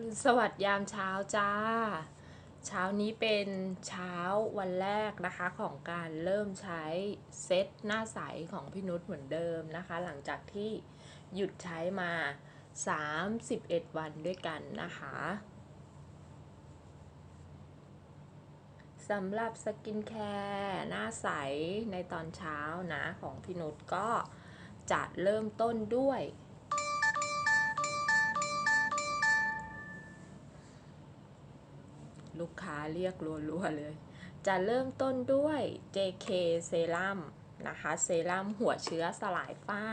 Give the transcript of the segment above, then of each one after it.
รุณสวัสดิ์ยามเช้าจ้า เช้านี้เป็นเช้าวันแรกนะคะของการเริ่มใช้เซตหน้าใสของพี่นุชเหมือนเดิมนะคะ หลังจากที่หยุดใช้มา 31 วันด้วยกันนะคะสำหรับสกินแคร์หน้าใสในตอนเช้านะของพี่นุชก็จะเริ่มต้นด้วย ลูกค้าเรียกรัวๆเลย จะเริ่มต้นด้วย JK เซรั่มนะคะเซรั่มหัวเชื้อสลายฝ้า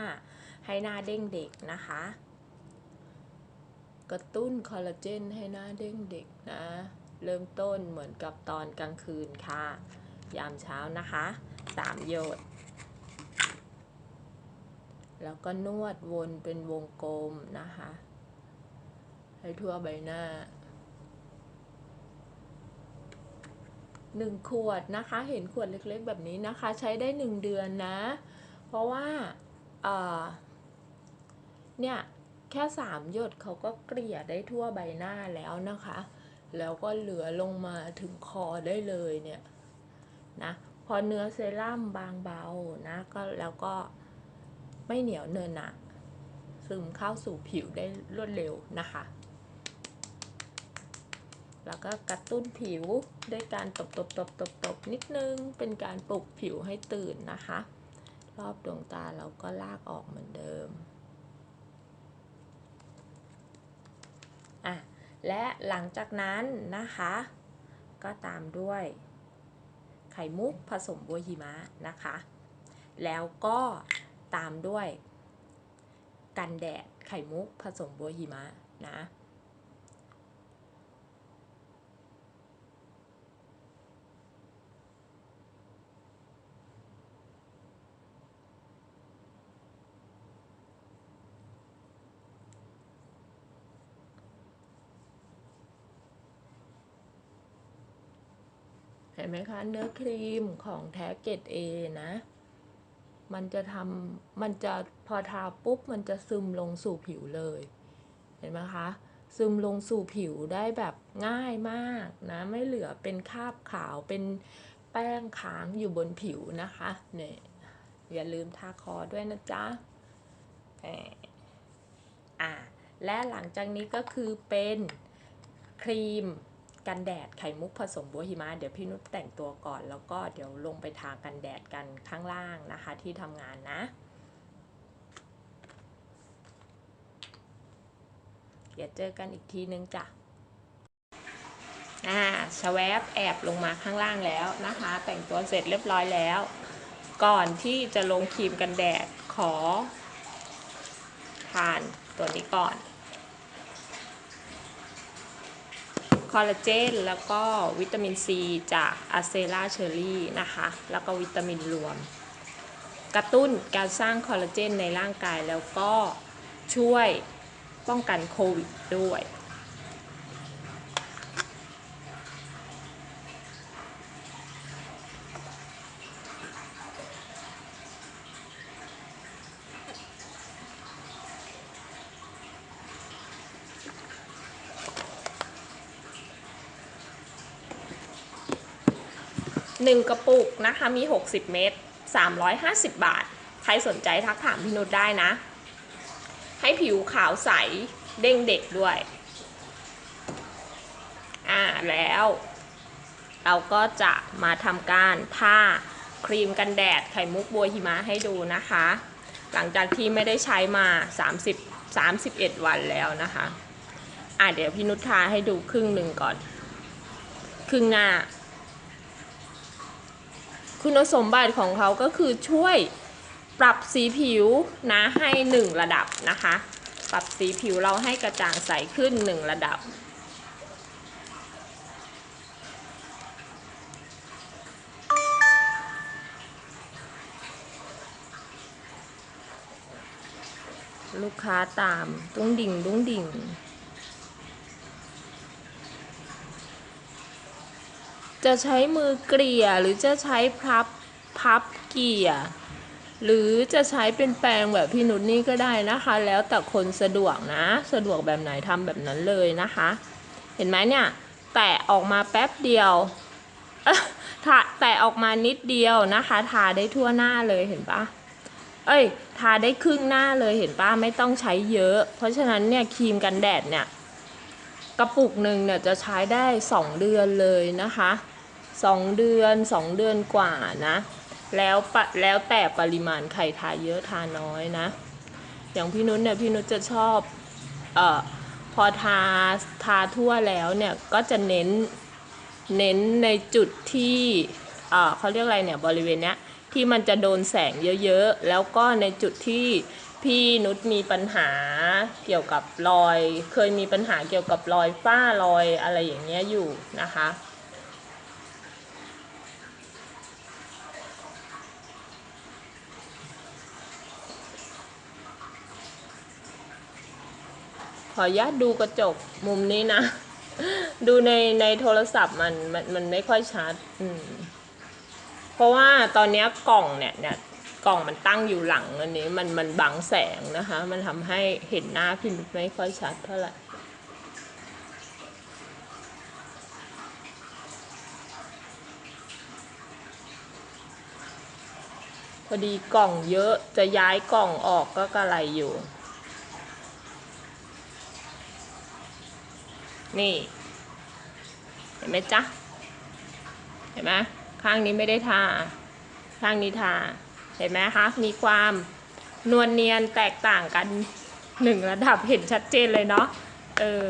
ให้หน้าเด้งเด็กนะคะ กระตุ้นคอลลาเจนให้หน้าเด้งเด็กนะ เริ่มต้นเหมือนกับตอนกลางคืนค่ะ ยามเช้านะคะ3หยดแล้วก็นวดวนเป็นวงกลมนะคะ ให้ทั่วใบหน้า หนึ่งขวดนะคะ เห็นขวดเล็กๆแบบนี้นะคะ ใช้ได้หนึ่งเดือนนะ เพราะว่าเเนี่ยแค่สามหยดเขาก็เกลี่ยได้ทั่วใบหน้าแล้วนะคะ แล้วก็เหลือลงมาถึงคอได้เลยเนี่ยนะพอเนื้อเซรั่มบางเบานะก็แล้วก็ไม่เหนียวเนินหนะซึมเข้าสู่ผิวได้รวดเร็วนะคะ แล้วก็กระตุ้นผิวด้วยการตบตบตบตบตบนิดนึง เป็นการปลุกผิวให้ตื่นนะคะ รอบดวงตาเราก็ลากออกเหมือนเดิมอะและหลังจากนั้นนะคะ ก็ตามด้วย ไข่มุกผสมบัวหิมะนะคะ แล้วก็ตามด้วย กันแดดไข่มุกผสมบัวหิมะนะ เห็นไหมคะ เนื้อครีมของแท้เกรดเอนะ มันจะทำมันจะพอทาปุ๊บ มันจะซึมลงสู่ผิวเลย เห็นไหมคะ ซึมลงสู่ผิวได้แบบง่ายมากนะ ไม่เหลือเป็นคราบขาวเป็นแป้งค้างอยู่บนผิวนะคะเนี่ยอย่าลืมทาคอด้วยนะจ๊ะอะและหลังจากนี้ก็คือเป็นครีม กันแดดไข่มุกผสมบัวหิมะเดี๋ยวพี่นุชแต่งตัวก่อน แล้วก็เดี๋ยวลงไปทากันแดดกันข้างล่างนะคะที่ทำงานนะ เดี๋ยวเจอกันอีกทีนึงจ้ะอ่าชแวบแอบลงมาข้างล่างแล้วนะคะ แต่งตัวเสร็จเรียบร้อยแล้ว ก่อนที่จะลงครีมกันแดดขอทานตัวนี้ก่อน คอลลาเจน แล้วก็วิตามินซีจากอะเซราเชอรี่นะคะ แล้วก็วิตามินรวม กระตุ้นการสร้างคอลลาเจนในร่างกายแล้วก็ช่วยป้องกันโควิดด้วย หนึ่งกระปุกนะคะมี 60 เม็ด350 บาท ใครสนใจทักถามพี่นุชได้นะ ให้ผิวขาวใสเด้งเด็กด้วย อ่าแล้ว เราก็จะมาทำการทาครีมกันแดดไข่มุกบัวหิมะให้ดูนะคะ หลังจากที่ไม่ได้ใช้มา 30 31 วันแล้วนะคะ อะเดี๋ยวพี่นุชทาให้ดูครึ่งหนึ่งก่อน ครึ่งหน้า คุณสมบัติของเขาก็คือช่วยปรับสีผิวนะให้หนึ่งระดับนะคะ ปรับสีผิวเราให้กระจ่างใสขึ้นหนึ่งระดับ ลูกค้าตาม ตุ้งดิ่ง ตุ้งดิ่ง จะใช้มือเกลี่ยหรือจะใช้พับพับเกลี่ย หรือจะใช้เป็นแปรงแบบพี่นุชนี่ก็ได้นะคะ แล้วแต่คนสะดวกนะ สะดวกแบบไหนทำแบบนั้นเลยนะคะ เห็นไหมเนี่ย แตะออกมาแป๊บเดียวทาแตะออกมานิดเดียวนะคะ ทาได้ทั่วหน้าเลยเห็นปะเอ้ย ทาได้ครึ่งหน้าเลยเห็นปะไม่ต้องใช้เยอะ เพราะฉะนั้นเนี่ยครีมกันแดดเนี่ยกระปุกหนึ่งเนี่ยจะใช้ได้ 2 เดือนเลยนะคะ 2เดือน2เดือนกว่านะ แล้วปะแล้วแต่ปริมาณไข่ทาเยอะทาน้อยนะ อย่างพี่นุชเนี่ยพี่นุชจะชอบเอ่อพอทาทาทั่วแล้วเนี่ยก็จะเน้นเน้นในจุดที่เอ่อเขาเรียกอะไรเนี่ยบริเวณเนี้ยที่มันจะโดนแสงเยอะๆ แล้วก็ในจุดที่พี่นุชมีปัญหาเกี่ยวกับรอย เคยมีปัญหาเกี่ยวกับรอยฝ้ารอยอะไรอย่างเงี้ยอยู่นะคะ ออนุญาตดูกระจกมุมนี้นะ ดูในในโทรศัพท์มันมันมันไม่ค่อยชัด อืม เพราะว่าตอนนี้กล่องเนี่ยเนี่ยกล่องมันตั้งอยู่หลังอันนี้ มันมันบังแสงนะคะ มันทำให้เห็นหน้าพี่นุชไม่ค่อยชัดเท่าไหร่พอดีกล่องเยอะจะย้ายกล่องออกก็กระไรอยู่ นี่ เห็นไหมจ๊ะ เห็นไหมข้างนี้ไม่ได้ทา ข้างนี้ทา เห็นไหมคะ มีความนวลเนียนแตกต่างกันหนึ่งระดับเห็นชัดเจนเลยเนาะ เออ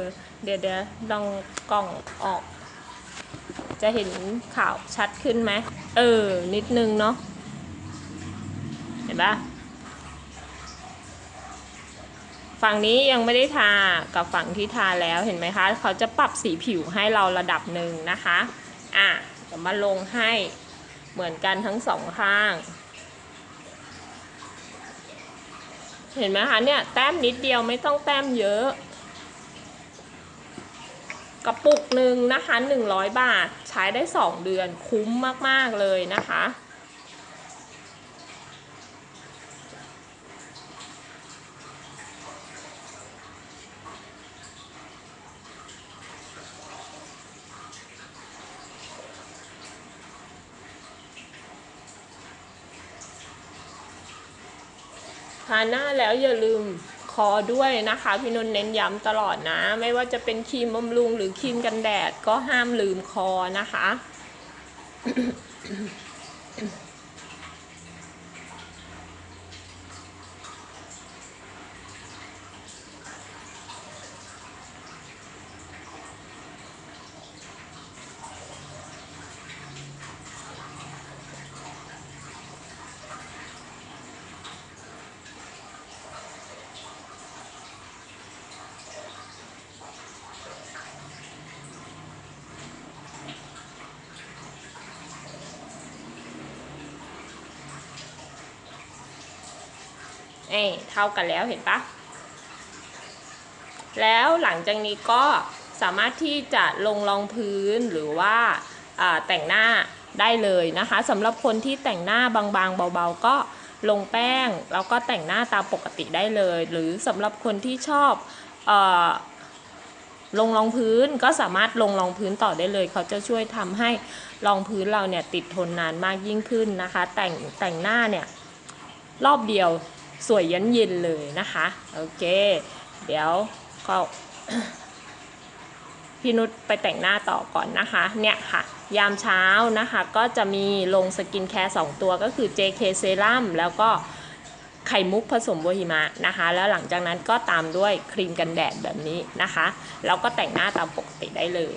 เดี๋ยวเดี๋ยวลองกล่องออก จะเห็นข่าวชัดขึ้นไหม เออ นิดนึงเนาะ เห็นปะ ฝั่งนี้ยังไม่ได้ทากับฝั่งที่ทาแล้วเห็นไหมคะ เขาจะปรับสีผิวให้เราระดับหนึ่งนะคะ อะเดี๋ยวมาลงให้เหมือนกันทั้งสองข้าง เห็นไหมคะเนี่ยแต้มนิดเดียวไม่ต้องแต้มเยอะ กระปุกหนึ่งนะคะ 100 บาทใช้ได้ 2 เดือนคุ้มมาก ๆ เลยนะคะ ทาหน้าแล้วอย่าลืมคอด้วยนะคะ พี่นนท์เน้นย้ำตลอดนะ ไม่ว่าจะเป็นครีมบำรุงหรือครีมกันแดดก็ห้ามลืมคอนะคะ เอ้เท่ากันแล้วเห็นปะแล้วหลังจากนี้ก็สามารถที่จะลงรองพื้นหรือว่าแต่งหน้าได้เลยนะคะสำหรับคนที่แต่งหน้าบางๆ เบาๆ ก็ลงแป้งแล้วก็แต่งหน้าตามปกติได้เลย หรือสำหรับคนที่ชอบอลงรองพื้นก็สามารถลงรองพื้นต่อได้เลย เขาจะช่วยทำให้รองพื้นเราเนี่ยติดทนนานมากยิ่งขึ้นนะคะ แต่งแต่งหน้าเนี่ยรอบเดียว สวยยันเย็นเลยนะคะ โอเค เดี๋ยวก็พี่นุชไปแต่งหน้าต่อก่อนนะคะ เนี่ยค่ะ ยามเช้านะคะ ก็จะมีลงสกินแคร์2ตัวก็คือ JK Serum แล้วก็ไข่มุกผสมโบหิมะนะคะ แล้วหลังจากนั้นก็ตามด้วยครีมกันแดดแบบนี้นะคะ แล้วก็แต่งหน้าตามปกติได้เลย